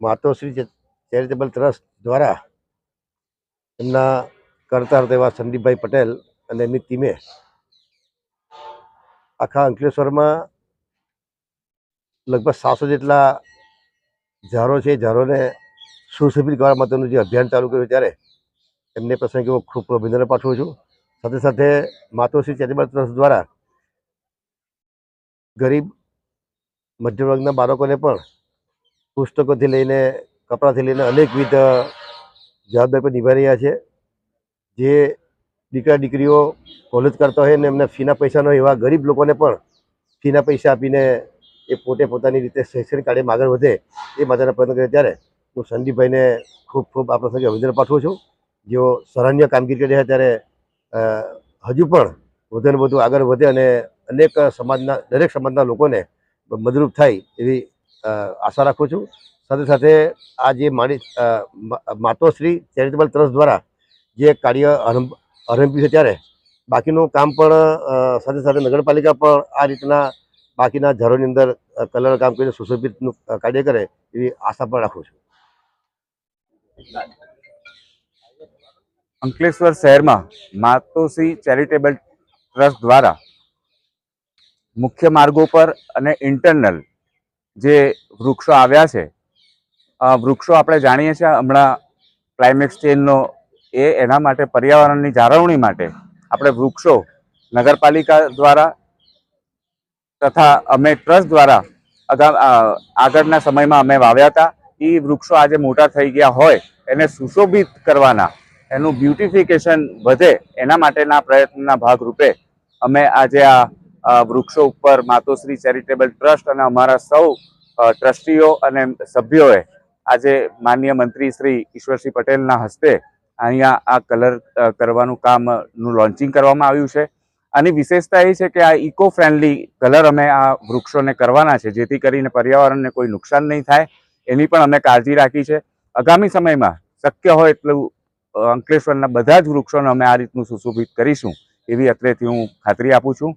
Matoshree charitable trust દ્વારા એમના કરતા હતા એવા સંદીપભાઈ પટેલ અને એમની ટીમે આખા અંકલેશ્વરમાં લગભગ સાતસો જેટલા ઝારો છે, એ ઝાડોને સુશોભિત કરવા માટેનું જે અભિયાન ચાલુ કર્યું ત્યારે એમને પ્રસંગે હું ખૂબ અભિનંદન પાઠવું છું. સાથે સાથે માતોશ્રી ચેરિટેબલ ટ્રસ્ટ દ્વારા ગરીબ મધ્યમ વર્ગના બાળકોને પણ પુસ્તકોથી લઈને કપડાથી લઈને અનેકવિધ જવાબદારી પર નિભાવી રહ્યા છે. જે દીકરા દીકરીઓ કોલેજ કરતા હોય ને એમને ફીના પૈસા ન એવા ગરીબ લોકોને પણ ફીના પૈસા આપીને એ પોતે પોતાની રીતે શૈક્ષણિક કાર્યમાં આગળ વધે એ માટેના પ્રયત્ન કરે ત્યારે હું સંદીપભાઈને ખૂબ ખૂબ આ પ્રસંગે અભિનંદન પાઠવું છું. જેઓ સરાહનીય કામગીરી કરી રહ્યા ત્યારે હજુ પણ વધુ ને વધુ આગળ વધે અને અનેક સમાજના, દરેક સમાજના લોકોને મદરૂપ થાય એવી આશા રાખું છું. સાથે સાથે આ જે મારી માતોશ્રી ચેરિટેબલ ટ્રસ્ટ દ્વારા જે કાર્ય આરંભ આરંભ્યું છે ત્યારે, બાકીનું કામ પણ સાથે સાથે નગરપાલિકા પણ આ રીતના બાકીના ઝાડોની અંદર કલર કામ કરીને સુશોભિતનું કાર્ય કરે એવી આશા પણ રાખું છું. અંકલેશ્વર શહેરમાં માતોશ્રી ચેરિટેબલ ટ્રસ્ટ દ્વારા મુખ્ય માર્ગો પર અને ઇન્ટરનલ જે વૃક્ષો આવ્યા છે વૃક્ષો આપણે જાણીએ છીએ હમણાં ક્લાઇમેક્સ ચેન્જનો એ એના માટે પર્યાવરણની જાળવણી માટે આપણે વૃક્ષો નગરપાલિકા દ્વારા તથા અમે ટ્રસ્ટ દ્વારા આગળના સમયમાં અમે વાવ્યા હતા. એ વૃક્ષો આજે મોટા થઈ ગયા હોય, એને સુશોભિત કરવાના, એનું બ્યુટિફિકેશન વધે એના માટેના પ્રયત્નના ભાગરૂપે અમે આજે આ વૃક્ષો ઉપર માતોશ્રી ચેરિટેબલ ટ્રસ્ટ અને અમારા સૌ ટ્રસ્ટીઓ અને સભ્યોએ આજે માન્ય મંત્રી શ્રી ઈશ્વરસિંહ પટેલના હસ્તે અહીંયા આ કલર કરવાનું કામનું લોન્ચિંગ કરવામાં આવ્યું છે. આની વિશેષતા એ છે કે આ ઇકો ફ્રેન્ડલી કલર અમે આ વૃક્ષોને કરવાના છે, જેથી કરીને પર્યાવરણને કોઈ નુકસાન નહીં થાય, એની પણ અમે કાળજી રાખી છે. આગામી સમયમાં શક્ય હોય એટલું અંકલેશ્વરના બધા જ વૃક્ષોને અમે આ રીતનું સુશોભિત કરીશું, એવી અત્રેથી હું ખાતરી આપું છું.